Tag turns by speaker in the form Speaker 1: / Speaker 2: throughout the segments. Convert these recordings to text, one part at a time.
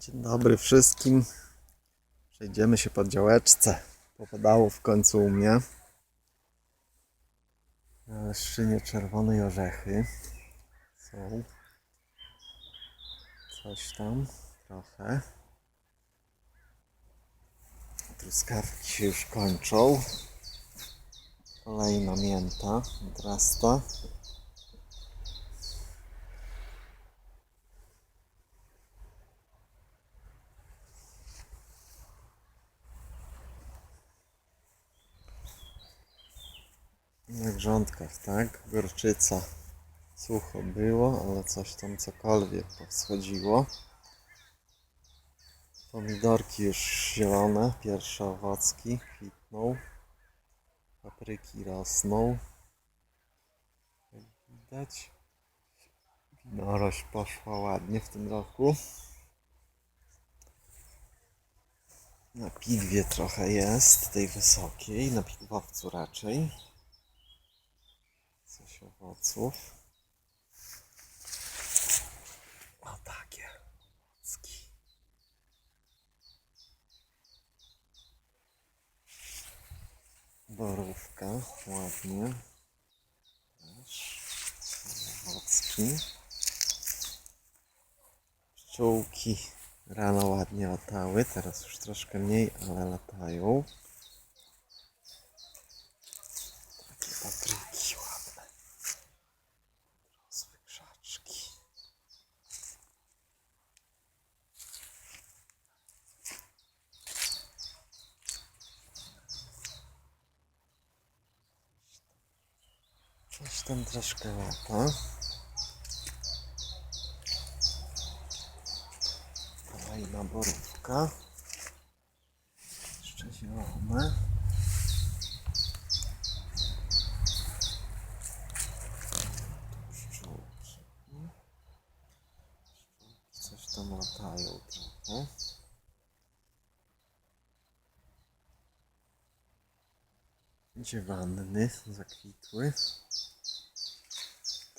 Speaker 1: Dzień dobry wszystkim. Przejdziemy się po działeczce. Popadało w końcu u mnie. Na leszczynie czerwonej orzechy są. Coś tam trochę. Truskawki się już kończą. Kolejna mięta odrasta. Na grządkach, tak? Gorczyca. Sucho było, ale coś tam cokolwiek powschodziło. Pomidorki już zielone, pierwsze owocki kwitną. Papryki rosną. Jak widać. Winorość poszła ładnie w tym roku. Na pigwie trochę jest, tej wysokiej, na pigwowcu raczej. Owoców. O takie owocki. Borówka, ładnie. Też. Owocki. Pszczółki rano ładnie latały, teraz już troszkę mniej, ale latają. Takie Coś tam troszkę lata. Kolejna borówka. Jeszcze zielone. Pszczółki. Coś tam latają trochę. Dziewanny zakwitły.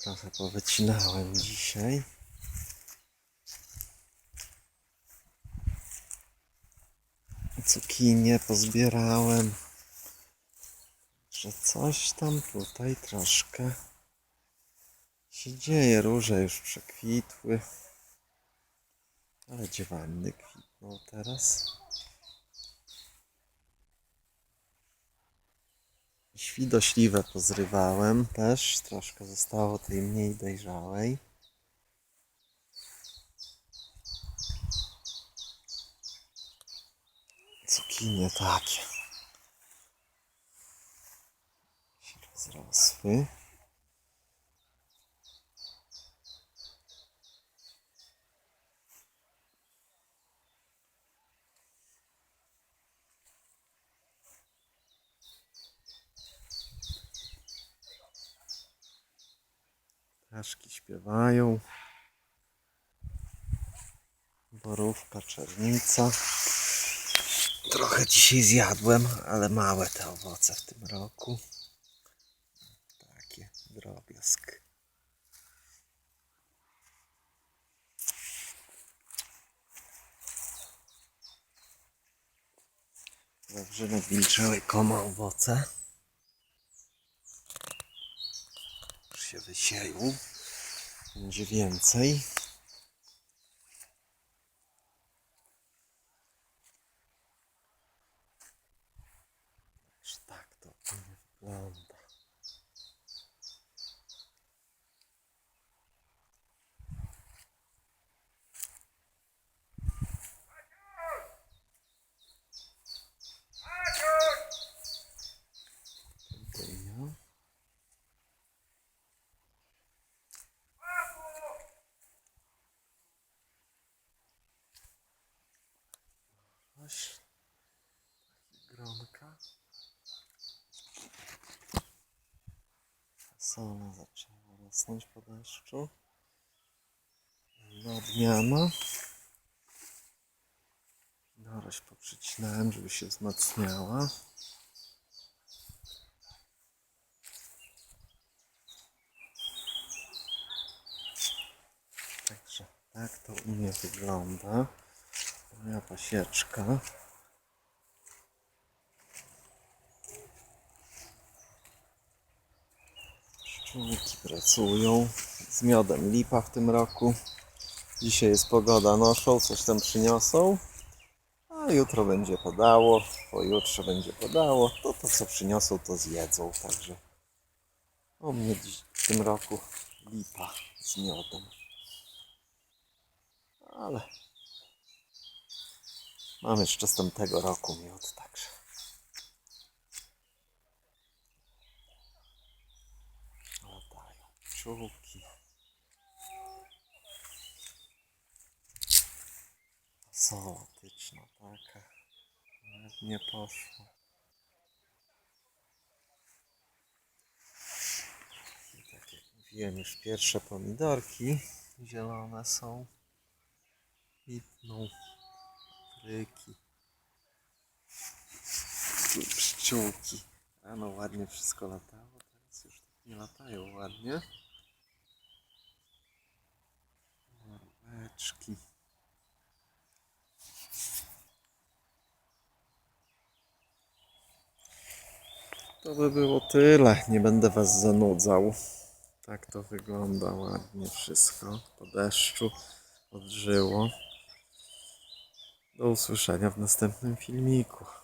Speaker 1: Trochę powycinałem dzisiaj. Cukinie pozbierałem. Że coś tam tutaj troszkę się dzieje. Róże już przekwitły. Ale dziewanny kwitną teraz. Świdośliwe pozrywałem też. Troszkę zostało tej mniej dojrzałej. Cukinie takie. Się rozrosły. Ptaszki śpiewają. Borówka, czernica. Trochę dzisiaj zjadłem, ale małe te owoce w tym roku. Takie drobiazg. Wawrzynek wilczały koma owoce. Już się wysieją. Będzie więcej. Tak to wygląda. Oś. Takie gronka. Fasole zaczęła rosnąć po deszczu. Odmiana. Norość poprzycinałem, żeby się wzmacniała. Także tak to u mnie wygląda. Moja pasieczka. Pszczółki pracują. Z miodem lipa w tym roku. Dzisiaj jest pogoda, noszą, coś tam przyniosą. A jutro będzie padało, pojutrze będzie padało. To to co przyniosą, to zjedzą. Także u mnie dziś, w tym roku lipa z miodem. Ale mam jeszcze z tamtego roku miód, także. Latają pszczółki. Zootyczna taka. Ładnie poszło. I tak jak mówiłem, już pierwsze pomidorki zielone są. Widną fryki. Tu pszczółki. Rano ładnie wszystko latało, teraz już tak nie latają ładnie. Marcheweczki. To by było tyle. Nie będę Was zanudzał. Tak to wygląda ładnie wszystko. Po deszczu odżyło. Do usłyszenia w następnym filmiku.